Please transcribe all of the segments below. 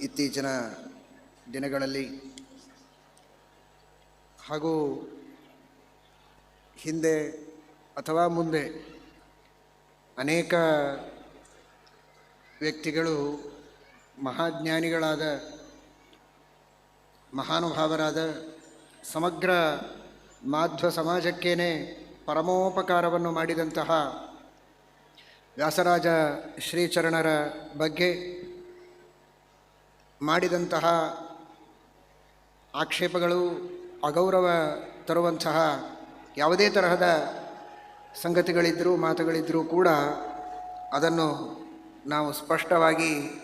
ಇತ್ತೀಚಿನ ದಿನಗಳಲ್ಲಿ ಹಾಗೂ ಹಿಂದೆ ಅಥವಾ ಮುಂದೆ ಅನೇಕ ವ್ಯಕ್ತಿಗಳು ಮಹಾಜ್ಞಾನಿಗಳಾದ, ಮಹಾನುಭಾವರಾದ, ಸಮಗ್ರ ಮಾಧ್ವ ಸಮಾಜಕ್ಕೇನೆ ಪರಮೋಪಕಾರವನ್ನು ಮಾಡಿದಂತಹ ವ್ಯಾಸರಾಜ ಶ್ರೀಚರಣರ ಬಗ್ಗೆ ಮಾಡಿದಂತಹ ಆಕ್ಷೇಪಗಳು ಅಗೌರವ ತರುವಂತಹ ಯಾವುದೇ ತರಹದ ಸಂಗತಿಗಳಿದ್ದರೂ ಮಾತುಗಳಿದ್ದರೂ ಕೂಡ ಅದನ್ನು ನಾವು ಸ್ಪಷ್ಟವಾಗಿ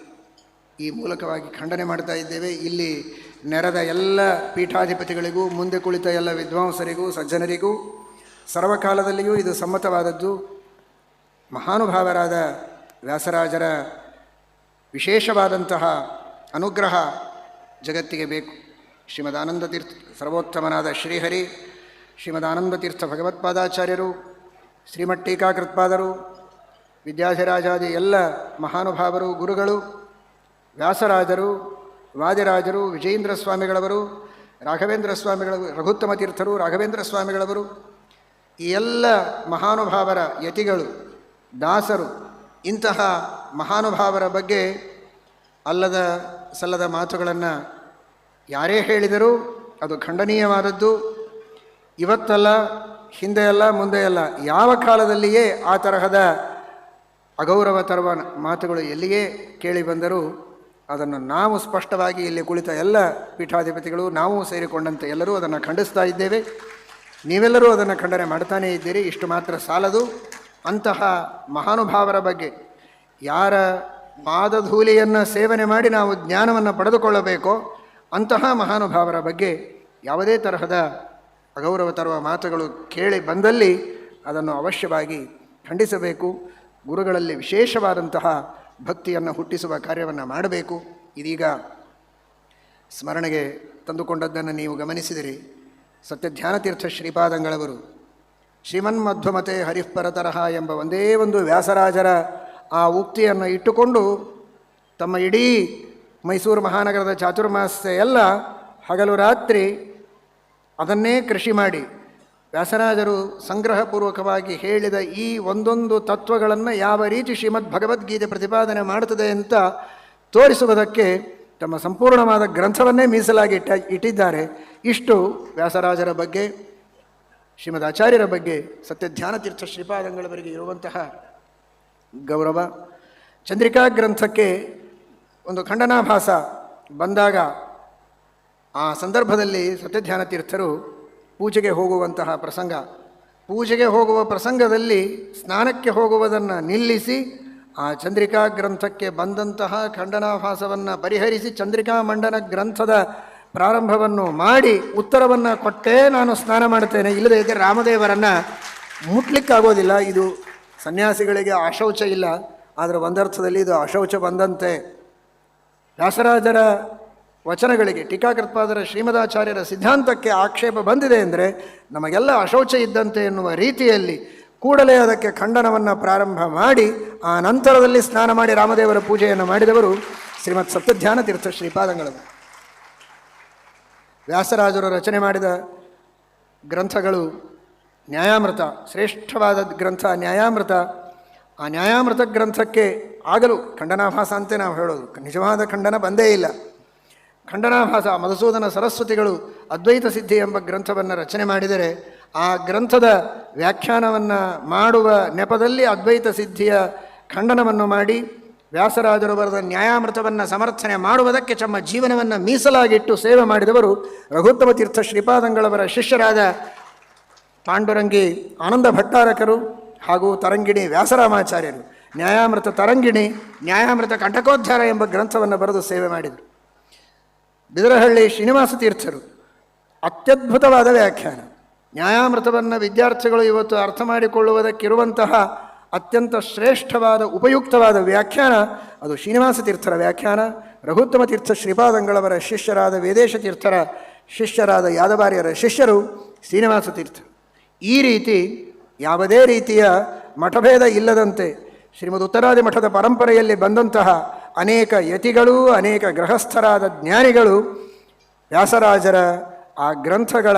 ಈ ಮೂಲಕವಾಗಿ ಖಂಡನೆ ಮಾಡ್ತಾ ಇದ್ದೇವೆ. ಇಲ್ಲಿ ನೆರೆದ ಎಲ್ಲ ಪೀಠಾಧಿಪತಿಗಳಿಗೂ, ಮುಂದೆ ಕುಳಿತ ಎಲ್ಲ ವಿದ್ವಾಂಸರಿಗೂ, ಸಜ್ಜನರಿಗೂ, ಸರ್ವಕಾಲದಲ್ಲಿಯೂ ಇದು ಸಮ್ಮತವಾದದ್ದು. ಮಹಾನುಭಾವರಾದ ವ್ಯಾಸರಾಜರ ವಿಶೇಷವಾದಂತಹ ಅನುಗ್ರಹ ಜಗತ್ತಿಗೆ ಬೇಕು. ಶ್ರೀಮದಾನಂದ ತೀರ್ಥ, ಸರ್ವೋತ್ತಮನಾದ ಶ್ರೀಹರಿ, ಶ್ರೀಮದಾನಂದ ತೀರ್ಥ ಭಗವತ್ಪಾದಾಚಾರ್ಯರು ಶ್ರೀಮಠ್ ಟೀಕಾಕೃತ್ಪಾದರು ವಿದ್ಯಾಧಿರಾಜಾದಿ ಎಲ್ಲ ಮಹಾನುಭಾವರು, ಗುರುಗಳು, ವ್ಯಾಸರಾಜರು, ವಾದಿರಾಜರು, ವಿಜಯೇಂದ್ರ ಸ್ವಾಮಿಗಳವರು, ರಾಘವೇಂದ್ರ ಸ್ವಾಮಿಗಳ ರಘುತ್ತಮ ತೀರ್ಥರು, ರಾಘವೇಂದ್ರ ಸ್ವಾಮಿಗಳವರು, ಈ ಎಲ್ಲ ಮಹಾನುಭಾವರ ಯತಿಗಳು, ದಾಸರು, ಇಂತಹ ಮಹಾನುಭಾವರ ಬಗ್ಗೆ ಅಲ್ಲದ ಸಲ್ಲದ ಮಾತುಗಳನ್ನು ಯಾರೇ ಹೇಳಿದರೂ ಅದು ಖಂಡನೀಯವಾದದ್ದು. ಇವತ್ತಲ್ಲ ಹಿಂದೆ ಅಲ್ಲ ಮುಂದೆ ಅಲ್ಲ ಯಾವ ಕಾಲದಲ್ಲಿಯೇ ಆ ತರಹದ ಅಗೌರವ ತರುವ ಮಾತುಗಳು ಎಲ್ಲಿಯೇ ಕೇಳಿ ಬಂದರೂ ಅದನ್ನು ನಾವು ಸ್ಪಷ್ಟವಾಗಿ ಇಲ್ಲಿ ಕುಳಿತ ಎಲ್ಲ ಪೀಠಾಧಿಪತಿಗಳು, ನಾವು ಸೇರಿಕೊಂಡಂತೆ ಎಲ್ಲರೂ ಅದನ್ನು ಖಂಡಿಸ್ತಾ ಇದ್ದೇವೆ. ನೀವೆಲ್ಲರೂ ಅದನ್ನು ಖಂಡನೆ ಮಾಡ್ತಾನೇ ಇದ್ದೀರಿ, ಇಷ್ಟು ಮಾತ್ರ ಸಾಲದು. ಅಂತಹ ಮಹಾನುಭಾವರ ಬಗ್ಗೆ ಯಾರ ಪಾದಧೂಲಿಯನ್ನು ಸೇವನೆ ಮಾಡಿ ನಾವು ಜ್ಞಾನವನ್ನು ಪಡೆದುಕೊಳ್ಳಬೇಕು ಅಂತಹ ಮಹಾನುಭಾವರ ಬಗ್ಗೆ ಯಾವುದೇ ತರಹದ ಅಗೌರವ ತರುವ ಮಾತುಗಳು ಕೇಳಿ ಬಂದಲ್ಲಿ ಅದನ್ನು ಅವಶ್ಯವಾಗಿ ಖಂಡಿಸಬೇಕು. ಗುರುಗಳಲ್ಲಿ ವಿಶೇಷವಾದಂತಹ ಭಕ್ತಿಯನ್ನು ಹುಟ್ಟಿಸುವ ಕಾರ್ಯವನ್ನು ಮಾಡಬೇಕು. ಇದೀಗ ಸ್ಮರಣೆಗೆ ತಂದುಕೊಂಡದ್ದನ್ನು ನೀವು ಗಮನಿಸಿದಿರಿ. ಸತ್ಯಧ್ಯಾನತೀರ್ಥ ಶ್ರೀಪಾದಂಗಳವರು ಶ್ರೀಮನ್ಮಧ್ವಮತೆ ಹರಿಪರತರಹ ಎಂಬ ಒಂದೇ ಒಂದು ವ್ಯಾಸರಾಜರ ಆ ಉಕ್ತಿಯನ್ನು ಇಟ್ಟುಕೊಂಡು ತಮ್ಮ ಇಡೀ ಮೈಸೂರು ಮಹಾನಗರದ ಚಾತುರ್ಮಾಸ ಎಲ್ಲ ಹಗಲು ರಾತ್ರಿ ಅದನ್ನೇ ಕೃಷಿ ಮಾಡಿ ವ್ಯಾಸರಾಜರು ಸಂಗ್ರಹಪೂರ್ವಕವಾಗಿ ಹೇಳಿದ ಈ ಒಂದೊಂದು ತತ್ವಗಳನ್ನು ಯಾವ ರೀತಿ ಶ್ರೀಮದ್ ಭಗವದ್ಗೀತೆ ಪ್ರತಿಪಾದನೆ ಮಾಡುತ್ತದೆ ಅಂತ ತೋರಿಸುವುದಕ್ಕೆ ತಮ್ಮ ಸಂಪೂರ್ಣವಾದ ಗ್ರಂಥವನ್ನೇ ಮೀಸಲಾಗಿ ಇಟ್ಟ ಇಟ್ಟಿದ್ದಾರೆ. ಇಷ್ಟು ವ್ಯಾಸರಾಜರ ಬಗ್ಗೆ, ಶ್ರೀಮದ್ ಆಚಾರ್ಯರ ಬಗ್ಗೆ, ಸತ್ಯಧ್ಯಾನತೀರ್ಥ ಶ್ರೀಪಾದಂಗಳವರಿಗೆ ಇರುವಂತಹ ಗೌರವ, ಚಂದ್ರಿಕಾ ಗ್ರಂಥಕ್ಕೆ ಒಂದು ಖಂಡನಾಭಾಸ ಬಂದಾಗ ಆ ಸಂದರ್ಭದಲ್ಲಿ ಸತ್ಯಧ್ಯಾನ ತೀರ್ಥರು ಪೂಜೆಗೆ ಹೋಗುವಂತಹ ಪ್ರಸಂಗ. ಪೂಜೆಗೆ ಹೋಗುವ ಪ್ರಸಂಗದಲ್ಲಿ ಸ್ನಾನಕ್ಕೆ ಹೋಗುವುದನ್ನು ನಿಲ್ಲಿಸಿ ಆ ಚಂದ್ರಿಕಾ ಗ್ರಂಥಕ್ಕೆ ಬಂದಂತಹ ಖಂಡನಾಭಾಸವನ್ನು ಪರಿಹರಿಸಿ ಚಂದ್ರಿಕಾ ಮಂಡನ ಗ್ರಂಥದ ಪ್ರಾರಂಭವನ್ನು ಮಾಡಿ ಉತ್ತರವನ್ನು ಕೊಟ್ಟೇ ನಾನು ಸ್ನಾನ ಮಾಡುತ್ತೇನೆ. ಇಲ್ಲದೇ ಇದ್ದರೆ ರಾಮದೇವರನ್ನು ಮುಟ್ಲಿಕ್ಕಾಗೋದಿಲ್ಲ. ಇದು ಸನ್ಯಾಸಿಗಳಿಗೆ ಅಶೌಚ ಇಲ್ಲ, ಆದರೆ ಒಂದರ್ಥದಲ್ಲಿ ಇದು ಅಶೌಚ ಬಂದಂತೆ. ವ್ಯಾಸರಾಜರ ವಚನಗಳಿಗೆ ಟೀಕಾಕೃತ್ಪಾದರ ಶ್ರೀಮದಾಚಾರ್ಯರ ಸಿದ್ಧಾಂತಕ್ಕೆ ಆಕ್ಷೇಪ ಬಂದಿದೆ ಅಂದರೆ ನಮಗೆಲ್ಲ ಅಶೌಚ ಇದ್ದಂತೆ ಎನ್ನುವ ರೀತಿಯಲ್ಲಿ ಕೂಡಲೇ ಅದಕ್ಕೆ ಖಂಡನವನ್ನು ಪ್ರಾರಂಭ ಮಾಡಿ, ಆ ನಂತರದಲ್ಲಿ ಸ್ನಾನ ಮಾಡಿ ರಾಮದೇವರ ಪೂಜೆಯನ್ನು ಮಾಡಿದವರು ಶ್ರೀಮತ್ ಸತ್ಯಧ್ಯಾನ ತೀರ್ಥ ಶ್ರೀಪಾದಂಗಳವರು. ವ್ಯಾಸರಾಜರು ರಚನೆ ಮಾಡಿದ ಗ್ರಂಥಗಳು ನ್ಯಾಯಾಮೃತ, ಶ್ರೇಷ್ಠವಾದ ಗ್ರಂಥ ನ್ಯಾಯಾಮೃತ, ಆ ನ್ಯಾಯಾಮೃತ ಗ್ರಂಥಕ್ಕೆ ಆಗಲು ಖಂಡನಾಭಾಸ ಅಂತೆ ನಾವು ಹೇಳೋದು. ನಿಜವಾದ ಖಂಡನ ಬಂದೇ ಇಲ್ಲ. ಖಂಡನಾಭಾಸ, ಮಧುಸೂದನ ಸರಸ್ವತಿಗಳು ಅದ್ವೈತ ಸಿದ್ಧಿ ಎಂಬ ಗ್ರಂಥವನ್ನು ರಚನೆ ಮಾಡಿದರೆ ಆ ಗ್ರಂಥದ ವ್ಯಾಖ್ಯಾನವನ್ನು ಮಾಡುವ ನೆಪದಲ್ಲಿ ಅದ್ವೈತ ಸಿದ್ಧಿಯ ಖಂಡನವನ್ನು ಮಾಡಿ ವ್ಯಾಸರಾಜರು ಬರೆದ ನ್ಯಾಯಾಮೃತವನ್ನು ಸಮರ್ಥನೆ ಮಾಡುವುದಕ್ಕೆ ತಮ್ಮ ಜೀವನವನ್ನು ಮೀಸಲಾಗಿಟ್ಟು ಸೇವೆ ಮಾಡಿದವರು ರಘುತ್ತಮ ತೀರ್ಥ ಶ್ರೀಪಾದಂಗಳವರ ಶಿಷ್ಯರಾದ ಪಾಂಡುರಂಗಿ ಆನಂದ ಭಟ್ಟಾರಕರು ಹಾಗೂ ತರಂಗಿಣಿ ವ್ಯಾಸರಾಮಾಚಾರ್ಯರು, ನ್ಯಾಯಾಮೃತ ತರಂಗಿಣಿ, ನ್ಯಾಯಾಮೃತ ಕಂಟಕೋದ್ಧಾರ ಎಂಬ ಗ್ರಂಥವನ್ನು ಬರೆದು ಸೇವೆ ಮಾಡಿದರು. ಬಿದರಹಳ್ಳಿ ಶ್ರೀನಿವಾಸ ತೀರ್ಥರು, ಅತ್ಯದ್ಭುತವಾದ ವ್ಯಾಖ್ಯಾನ. ನ್ಯಾಯಾಮೃತವನ್ನು ವಿದ್ಯಾರ್ಥಿಗಳು ಇವತ್ತು ಅರ್ಥ ಮಾಡಿಕೊಳ್ಳುವುದಕ್ಕಿರುವಂತಹ ಅತ್ಯಂತ ಶ್ರೇಷ್ಠವಾದ, ಉಪಯುಕ್ತವಾದ ವ್ಯಾಖ್ಯಾನ ಅದು ಶ್ರೀನಿವಾಸ ತೀರ್ಥರ ವ್ಯಾಖ್ಯಾನ. ರಘುತ್ತಮ ತೀರ್ಥ ಶ್ರೀಪಾದಂಗಳವರ ಶಿಷ್ಯರಾದ ವೇದೇಶ ತೀರ್ಥರ ಶಿಷ್ಯರಾದ ಯಾದವಾರ್ಯರ ಶಿಷ್ಯರು ಶ್ರೀನಿವಾಸ ತೀರ್ಥ. ಈ ರೀತಿ ಯಾವುದೇ ರೀತಿಯ ಮಠಭೇದ ಇಲ್ಲದಂತೆ ಶ್ರೀಮದ್ ಉತ್ತರಾದಿ ಮಠದ ಪರಂಪರೆಯಲ್ಲಿ ಬಂದಂತಹ ಅನೇಕ ಯತಿಗಳು, ಅನೇಕ ಗೃಹಸ್ಥರಾದ ಜ್ಞಾನಿಗಳು ವ್ಯಾಸರಾಜರ ಆ ಗ್ರಂಥಗಳ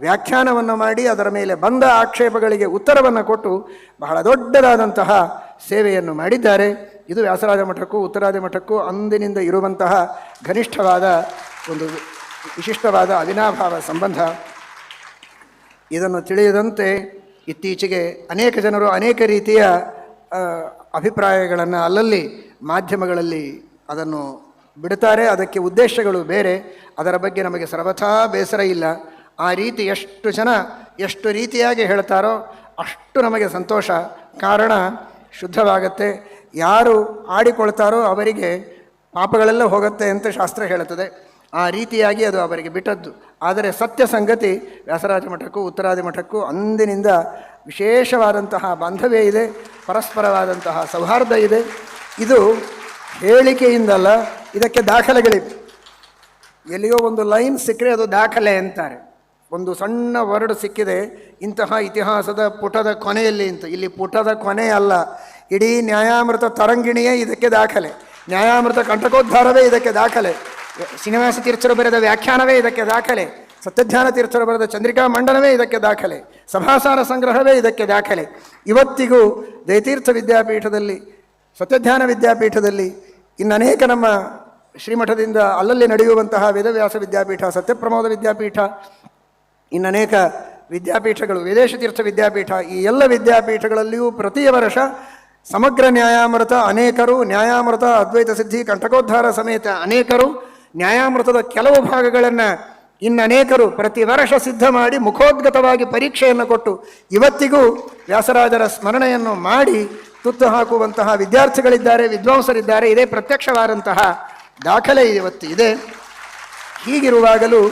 ವ್ಯಾಖ್ಯಾನವನ್ನು ಮಾಡಿ ಅದರ ಮೇಲೆ ಬಂದ ಆಕ್ಷೇಪಗಳಿಗೆ ಉತ್ತರವನ್ನು ಕೊಟ್ಟು ಬಹಳ ದೊಡ್ಡದಾದಂತಹ ಸೇವೆಯನ್ನು ಮಾಡಿದ್ದಾರೆ. ಇದು ವ್ಯಾಸರಾಜ ಮಠಕ್ಕೂ ಉತ್ತರಾದಿ ಮಠಕ್ಕೂ ಅಂದಿನಿಂದ ಇರುವಂತಹ ಘನಿಷ್ಠವಾದ ಒಂದು ವಿಶಿಷ್ಟವಾದ ಅವಿನಾಭಾವ ಸಂಬಂಧ. ಇದನ್ನು ತಿಳಿಯದಂತೆ ಇತ್ತೀಚೆಗೆ ಅನೇಕ ಜನರು ಅನೇಕ ರೀತಿಯ ಅಭಿಪ್ರಾಯಗಳನ್ನು ಅಲ್ಲಲ್ಲಿ ಮಾಧ್ಯಮಗಳಲ್ಲಿ ಅದನ್ನು ಬಿಡುತ್ತಾರೆ. ಅದಕ್ಕೆ ಉದ್ದೇಶಗಳು ಬೇರೆ. ಅದರ ಬಗ್ಗೆ ನಮಗೆ ಸರ್ವಥಾ ಬೇಸರ ಇಲ್ಲ. ಆ ರೀತಿ ಎಷ್ಟು ಜನ ಎಷ್ಟು ರೀತಿಯಾಗಿ ಹೇಳ್ತಾರೋ ಅಷ್ಟು ನಮಗೆ ಸಂತೋಷ. ಕಾರಣ ಶುದ್ಧವಾಗತ್ತೆ. ಯಾರು ಆಡಿಕೊಳ್ತಾರೋ ಅವರಿಗೆ ಪಾಪಗಳೆಲ್ಲ ಹೋಗುತ್ತೆ ಅಂತ ಶಾಸ್ತ್ರ ಹೇಳುತ್ತದೆ. ಆ ರೀತಿಯಾಗಿ ಅದು ಅವರಿಗೆ ಬಿಟ್ಟದ್ದು. ಆದರೆ ಸತ್ಯ ಸಂಗತಿ ವ್ಯಾಸರಾಜ ಮಠಕ್ಕೂ, ಉತ್ತರಾದಿ ಮಠಕ್ಕೂ ಅಂದಿನಿಂದ ವಿಶೇಷವಾದಂತಹ ಬಾಂಧವ್ಯ ಇದೆ, ಪರಸ್ಪರವಾದಂತಹ ಸೌಹಾರ್ದ ಇದೆ. ಇದು ಹೇಳಿಕೆಯಿಂದಲ್ಲ ಇದಕ್ಕೆ ದಾಖಲೆಗಳಿವೆ. ಎಲ್ಲಿಯೋ ಒಂದು ಲೈನ್ ಸಿಕ್ಕರೆ ಅದು ದಾಖಲೆ ಅಂತಾರೆ. ಒಂದು ಸಣ್ಣ ವರ್ಡ್ ಸಿಕ್ಕಿದೆ, ಇಂತಹ ಇತಿಹಾಸದ ಪುಟದ ಕೊನೆಯಲ್ಲಿ ಅಂತ. ಇಲ್ಲಿ ಪುಟದ ಕೊನೆ ಅಲ್ಲ, ಇಡೀ ನ್ಯಾಯಾಮೃತ ತರಂಗಿಣಿಯೇ ಇದಕ್ಕೆ ದಾಖಲೆ. ನ್ಯಾಯಾಮೃತ ಕಂಟಕೋದ್ಧಾರವೇ ಇದಕ್ಕೆ ದಾಖಲೆ. ಶ್ರೀನಿವಾಸ ತೀರ್ಥರು ಬರೆದ ವ್ಯಾಖ್ಯಾನವೇ ಇದಕ್ಕೆ ದಾಖಲೆ. ಸತ್ಯಜ್ಞಾನ ತೀರ್ಥರು ಬರೆದ ಚಂದ್ರಿಕಾ ಮಂಡನವೇ ಇದಕ್ಕೆ ದಾಖಲೆ. ಸಭಾಸಾರ ಸಂಗ್ರಹವೇ ಇದಕ್ಕೆ ದಾಖಲೆ. ಇವತ್ತಿಗೂ ದಯತೀರ್ಥ ವಿದ್ಯಾಪೀಠದಲ್ಲಿ ಸತ್ಯಜ್ಞಾನ ವಿದ್ಯಾಪೀಠದಲ್ಲಿ ಇನ್ನು ಅನೇಕ ನಮ್ಮ ಶ್ರೀಮಠದಿಂದ ಅಲ್ಲಲ್ಲಿ ನಡೆಯುವಂತಹ ವೇದವ್ಯಾಸ ವಿದ್ಯಾಪೀಠ, ಸತ್ಯಪ್ರಮೋದ ವಿದ್ಯಾಪೀಠ, ಇನ್ನು ಅನೇಕ ವಿದ್ಯಾಪೀಠಗಳು, ವಿದೇಶ ತೀರ್ಥ ವಿದ್ಯಾಪೀಠ, ಈ ಎಲ್ಲ ವಿದ್ಯಾಪೀಠಗಳಲ್ಲಿಯೂ ಪ್ರತಿ ವರ್ಷ ಸಮಗ್ರ ನ್ಯಾಯಾಮೃತ ಅನೇಕರು, ನ್ಯಾಯಾಮೃತ, ಅದ್ವೈತ ಸಿದ್ಧಿ ಕಂಠಕೋದ್ಧಾರ ಸಮೇತ ಅನೇಕರು ನ್ಯಾಯಾಮೃತದ ಕೆಲವು ಭಾಗಗಳನ್ನು ಇನ್ನನೇಕರು ಪ್ರತಿ ವರ್ಷ ಸಿದ್ಧ ಮಾಡಿ ಮುಖೋದ್ಗತವಾಗಿ ಪರೀಕ್ಷೆಯನ್ನು ಕೊಟ್ಟು ಇವತ್ತಿಗೂ ವ್ಯಾಸರಾಜರ ಸ್ಮರಣೆಯನ್ನು ಮಾಡಿ ತುತ್ತು ಹಾಕುವಂತಹ ವಿದ್ಯಾರ್ಥಿಗಳಿದ್ದಾರೆ, ವಿದ್ವಾಂಸರಿದ್ದಾರೆ, ಇದೇ ಪ್ರತ್ಯಕ್ಷವಾದಂತಹ ದಾಖಲೆ ಇವತ್ತು ಇದೆ. ಹೀಗಿರುವಾಗಲೂ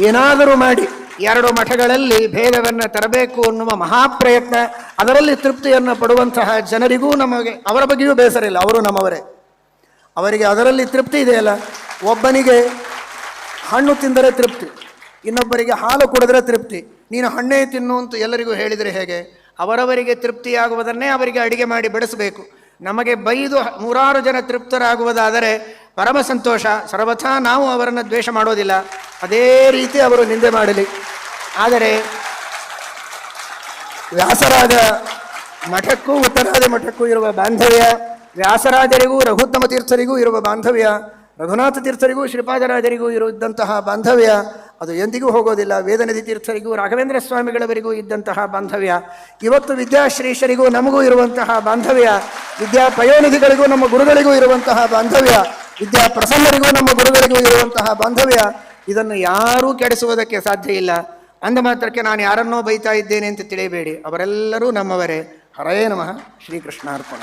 ಏನಾದರೂ ಮಾಡಿ, ಎರಡು ಮಠಗಳಲ್ಲಿ ಭೇದವನ್ನು ತರಬೇಕು ಅನ್ನುವ ಮಹಾಪ್ರಯತ್ನ, ಅದರಲ್ಲಿ ತೃಪ್ತಿಯನ್ನು ಪಡುವಂತಹ ಜನರಿಗೂ ನಮಗೆ, ಅವರ ಬಗ್ಗೆಯೂ ಬೇಸರ ಇಲ್ಲ, ಅವರು ನಮ್ಮವರೇ. ಅವರಿಗೆ ಅದರಲ್ಲಿ ತೃಪ್ತಿ ಇದೆಯಲ್ಲ? ಒಬ್ಬನಿಗೆ ಹಣ್ಣು ತಿಂದರೆ ತೃಪ್ತಿ, ಇನ್ನೊಬ್ಬರಿಗೆ ಹಾಲು ಕುಡಿದ್ರೆ ತೃಪ್ತಿ. ನೀನು ಹಣ್ಣೇ ತಿನ್ನು ಅಂತ ಎಲ್ಲರಿಗೂ ಹೇಳಿದರೆ ಹೇಗೆ? ಅವರವರಿಗೆ ತೃಪ್ತಿಯಾಗುವುದನ್ನೇ ಅವರಿಗೆ ಅಡಿಗೆ ಮಾಡಿ ಬೆಳೆಸಬೇಕು. ನಮಗೆ ಬೈದು ನೂರಾರು ಜನ ತೃಪ್ತರಾಗುವುದಾದರೆ ಪರಮ ಸಂತೋಷ. ಸರ್ವಥಾ ನಾವು ಅವರನ್ನು ದ್ವೇಷ ಮಾಡೋದಿಲ್ಲ. ಅದೇ ರೀತಿ ಅವರು ನಿಂದೆ ಮಾಡಲಿ. ಆದರೆ ವ್ಯಾಸರಾದ ಮಠಕ್ಕೂ, ಉತ್ತರಾದ ಮಠಕ್ಕೂ ಇರುವ ಬಾಂಧವ್ಯ ವ್ಯಾಸರಾಜರಿಗೂ, ರಘುತ್ತಮ ತೀರ್ಥರಿಗೂ ಇರುವ ಬಾಂಧವ್ಯ, ರಘುನಾಥ ತೀರ್ಥರಿಗೂ, ಶ್ರೀಪಾದರಾಜರಿಗೂ ಇರುವಂತಹ ಬಾಂಧವ್ಯ, ಅದು ಎಂದಿಗೂ ಹೋಗೋದಿಲ್ಲ. ವೇದನದಿ ತೀರ್ಥರಿಗೂ, ರಾಘವೇಂದ್ರ ಸ್ವಾಮಿಗಳವರಿಗೂ ಇದ್ದಂತಹ ಬಾಂಧವ್ಯ. ಇವತ್ತು ವಿದ್ಯಾಶ್ರೀಷರಿಗೂ ನಮಗೂ ಇರುವಂತಹ ಬಾಂಧವ್ಯ, ವಿದ್ಯಾ ಪಯೋನಿಧಿಗಳಿಗೂ ನಮ್ಮ ಗುರುಗಳಿಗೂ ಇರುವಂತಹ ಬಾಂಧವ್ಯ, ವಿದ್ಯಾ ಪ್ರಸನ್ನರಿಗೂ ನಮ್ಮ ಗುರುಗಳಿಗೂ ಇರುವಂತಹ ಬಾಂಧವ್ಯ, ಇದನ್ನು ಯಾರೂ ಕೆಡಿಸುವುದಕ್ಕೆ ಸಾಧ್ಯ ಇಲ್ಲ. ಅಂದ ಮಾತ್ರಕ್ಕೆ ನಾನು ಯಾರನ್ನೋ ಬೈತಾ ಇದ್ದೇನೆ ಅಂತ ತಿಳಿಯಬೇಡಿ. ಅವರೆಲ್ಲರೂ ನಮ್ಮವರೇ. ಹರೇ ನಮಃ. ಶ್ರೀಕೃಷ್ಣಾರ್ಪಣ.